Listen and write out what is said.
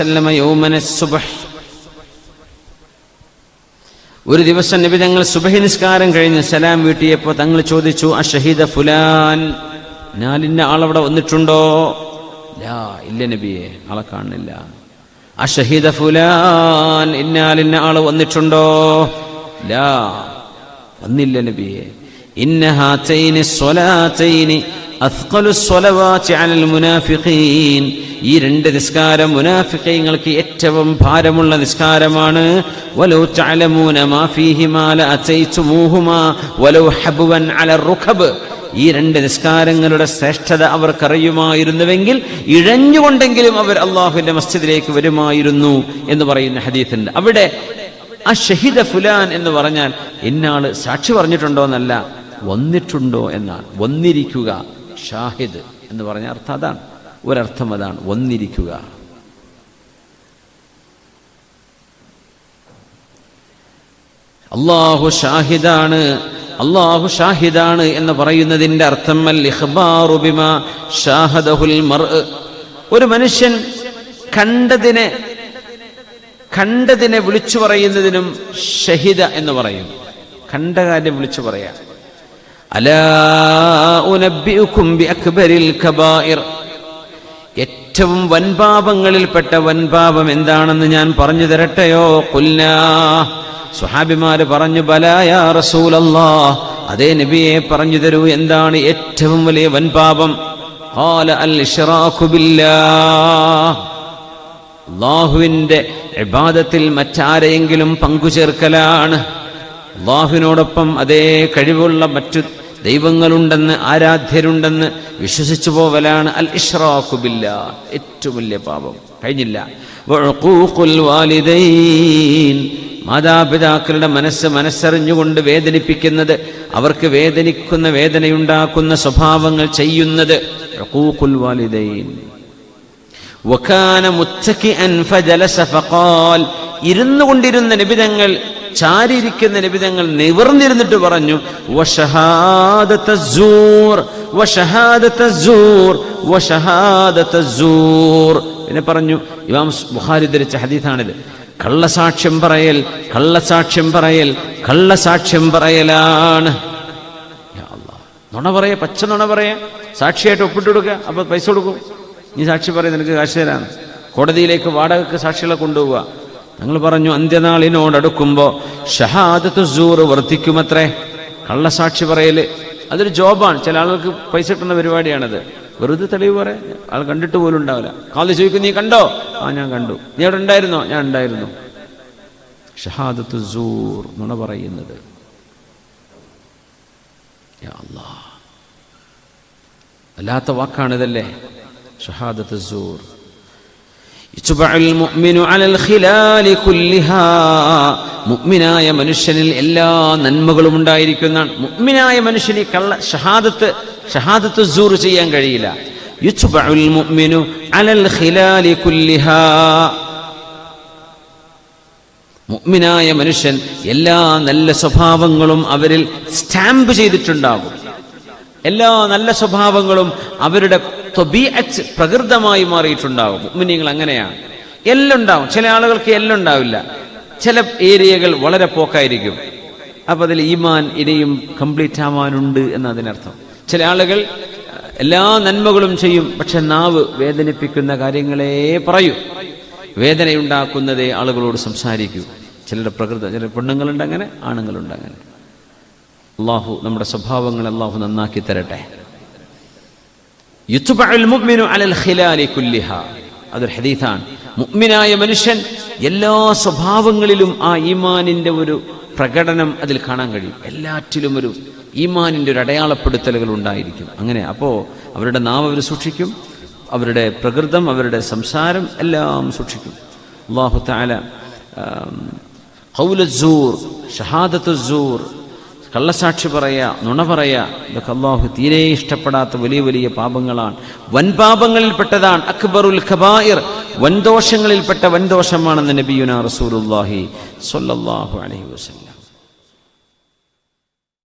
وسلم يوما الصبح ഒരു ദിവസം നബി തങ്ങൾ സുബഹി നിസ്കാരം കഴിഞ്ഞ് സലാം വീട്ടിയപ്പോൾ തങ്ങൾ ചോദിച്ചു ആ ഷഹീദ ഫുലാൻ ഞാലിന്ന ആളവിടെ വന്നിട്ടുണ്ടോ ലാ ഇല്ല നബിയെ ആളെ കാണുന്നില്ല ആ ഷഹീദ ഫുലാൻ ഇന്നാലിന്ന ആള് വന്നിട്ടുണ്ടോ ലാ വന്നില്ല നബിയെ ഇന്ന ഹാതൈനി മുനാഫിഖീൻ. ഈ രണ്ട് നിസ്കാരം മുനാഫിഖീങ്ങൾക്ക് ഏറ്റവും ഭാരമുള്ള നിസ്കാരമാണ്. ഈ രണ്ട് നിസ്കാരങ്ങളുടെ ശ്രേഷ്ഠത അവർക്കറിയുമായിരുന്നുവെങ്കിൽ ഇഴഞ്ഞുകൊണ്ടെങ്കിലും അവർ അള്ളാഹുവിന്റെ മസ്ജിദിലേക്ക് വരുമായിരുന്നു എന്ന് പറയുന്ന ഹദീത്തുണ്ട് അവിടെ ആ ഷഹീദ ഫുലാൻ എന്ന് പറഞ്ഞാൽ ഇന്നാൾ സാക്ഷി പറഞ്ഞിട്ടുണ്ടോ എന്നല്ല വന്നിട്ടുണ്ടോ എന്നാണ്. വന്നിരിക്കുക. ഷാഹിദ് എന്ന് പറഞ്ഞ അർത്ഥം അതാണ്. ഒരർത്ഥം അതാണ്. വന്നിരിക്കുക. അള്ളാഹു ഷാഹിദാണ്. അള്ളാഹു ഷാഹിദാണ് എന്ന് പറയുന്നതിന്റെ അർത്ഥം ഒരു മനുഷ്യൻ കണ്ടതിനെ കണ്ടതിനെ വിളിച്ചു പറയുന്നതിനും ഷഹിദ എന്ന് പറയും. കണ്ട കാര്യം വിളിച്ചു പറയാം. ഏറ്റവും വൻപാപങ്ങളിൽപ്പെട്ട വൻപാപം എന്താണെന്ന് ഞാൻ പറഞ്ഞു തരട്ടെയോ? കുല്ലാ പറഞ്ഞു ബലായ റസൂലല്ലാ അതേ നബിയെ പറഞ്ഞു തരൂ എന്താണ് ഏറ്റവും വലിയ വൻപാപം? അള്ളാഹുവിന്റെ ഇബാദത്തിൽ മറ്റാരെയെങ്കിലും പങ്കുചേർക്കലാണ്. അള്ളാഹുവിനോടൊപ്പം അതേ കഴിവുള്ള മറ്റു ദൈവങ്ങളുണ്ടെന്ന് ആരാധ്യരുണ്ടെന്ന് വിശ്വസിച്ചു പോവലാണ് അൽ ഇഷ്റാഖുബില്ല ഏറ്റവും വലിയ പാപം. കഴിഞ്ഞില്ല. മാതാപിതാക്കളുടെ മനസ്സ് മനസ്സറിഞ്ഞുകൊണ്ട് വേദനിപ്പിക്കുന്നത് അവർക്ക് വേദനിക്കുന്ന വേദനയുണ്ടാക്കുന്ന സ്വഭാവങ്ങൾ ചെയ്യുന്നത് ഇരുന്നു കൊണ്ടിരുന്ന നിബിതങ്ങൾ ചാരിയിരിക്കുന്ന നിബിതങ്ങൾ നിവർന്നിരുന്നിട്ട് പറഞ്ഞു പിന്നെ പറഞ്ഞു ഇമാം ബുഖാരി ധരിച്ച ഹദീഥാണിത് കള്ളസാക്ഷ്യം പറയൽ കള്ളസാക്ഷ്യം പറയൽ കള്ളസാക്ഷ്യം പറയലാണ്. നുണ പറയാ പച്ച നുണ പറയാ സാക്ഷിയായിട്ട് ഒപ്പിട്ട് കൊടുക്കുക അപ്പൊ പൈസ കൊടുക്കും. നീ സാക്ഷി പറയും നിനക്ക് കാശ് കോടതിയിലേക്ക് വാടകക്ക് സാക്ഷികളെ കൊണ്ടുപോവുക. ഞങ്ങൾ പറഞ്ഞു അന്ത്യനാളിനോടടുക്കുമ്പോ ഷഹാദത്ത് സൂറ് വർദ്ധിക്കുമത്രേ. കള്ളസാക്ഷി പറയൽ അതൊരു ജോബാണ്. ചില ആളുകൾക്ക് പൈസ കിട്ടുന്ന പരിപാടിയാണത്. വെറുതെ തെളിവ് പറയാം ആൾ കണ്ടിട്ട് പോലും ഉണ്ടാവില്ല. കാൽ ചോദിക്കും നീ കണ്ടോ? ആ ഞാൻ കണ്ടു. നീ അവിടെ ഉണ്ടായിരുന്നോ? ഞാൻ ഉണ്ടായിരുന്നു. ഷഹാദത്ത് സൂർ നുണ പറയുന്നത് അല്ലാത്ത വാക്കാണിതല്ലേ? ഷഹാദത്ത് സൂർ. മുഗ്മിനായ മനുഷ്യനിൽ എല്ലാ നന്മകളും ഉണ്ടായിരിക്കുന്നതാണ്. മുഗ്മിനായ മനുഷ്യന് കള്ള ഷഹാദത്ത് ഷഹാദത്ത് സൂർ ചെയ്യാൻ കഴിയില്ല. മുഗ്മിനായ മനുഷ്യൻ എല്ലാ നല്ല സ്വഭാവങ്ങളും അവരിൽ സ്റ്റാമ്പ് ചെയ്തിട്ടുണ്ടാകും. എല്ലാ നല്ല സ്വഭാവങ്ങളും അവരുടെ ത്വബീഅത്ത് പ്രകൃതമായി മാറിയിട്ടുണ്ടാവും. മുഅ്മിനീങ്ങൾ അങ്ങനെയാണ്. എല്ലാം ഉണ്ടാവും ചില ആളുകൾക്ക് എല്ലാം ഉണ്ടാവില്ല ചില ഏരിയകൾ വളരെ പോക്കായിരിക്കും. അപ്പൊ അതിൽ ഈമാൻ ഇനിയും കംപ്ലീറ്റ് ആവാനുണ്ട് എന്ന അതിനർത്ഥം ചില ആളുകൾ എല്ലാ നന്മകളും ചെയ്യും പക്ഷെ നാവ് വേദനിപ്പിക്കുന്ന കാര്യങ്ങളെ പറയൂ. വേദനയുണ്ടാക്കുന്നതേ ആളുകളോട് സംസാരിക്കൂ. ചിലരുടെ പ്രകൃത ചില പെണ്ണുങ്ങളുണ്ട് അങ്ങനെ ആണുങ്ങളുണ്ട് അങ്ങനെ. അള്ളാഹു നമ്മുടെ സ്വഭാവങ്ങൾ അള്ളാഹു നന്നാക്കി തരട്ടെ. അതൊരു ഹദീഥാണ് മുഅ്മിനായ മനുഷ്യൻ എല്ലാ സ്വഭാവങ്ങളിലും ആ ഈമാനിന്റെ ഒരു പ്രകടനം അതിൽ കാണാൻ കഴിയും. എല്ലാറ്റിലും ഒരു ഈമാനിന്റെ ഒരു അടയാളപ്പെടുത്തലുകൾ ഉണ്ടായിരിക്കും. അങ്ങനെ അപ്പോൾ അവരുടെ നാവ് അവർ സൂക്ഷിക്കും അവരുടെ പ്രകൃതം അവരുടെ സംസാരം എല്ലാം സൂക്ഷിക്കും. അള്ളാഹു താല ഹൗലസൂർ ഷഹാദത്തുസൂർ കള്ളസാക്ഷി പറയുക നുണ പറയുക ഇതൊക്കെ അള്ളാഹു തീരെ ഇഷ്ടപ്പെടാത്ത വലിയ വലിയ പാപങ്ങളാണ്. വൻപാപങ്ങളിൽപ്പെട്ടതാണ് അക്ബറുൽ ഖബായിർ വൻദോഷങ്ങളിൽപ്പെട്ട വൻദോഷമാണെന്ന് നബിയുന റസൂലുള്ളാഹി സൊല്ലാഹു അലൈഹി വസല്ലം.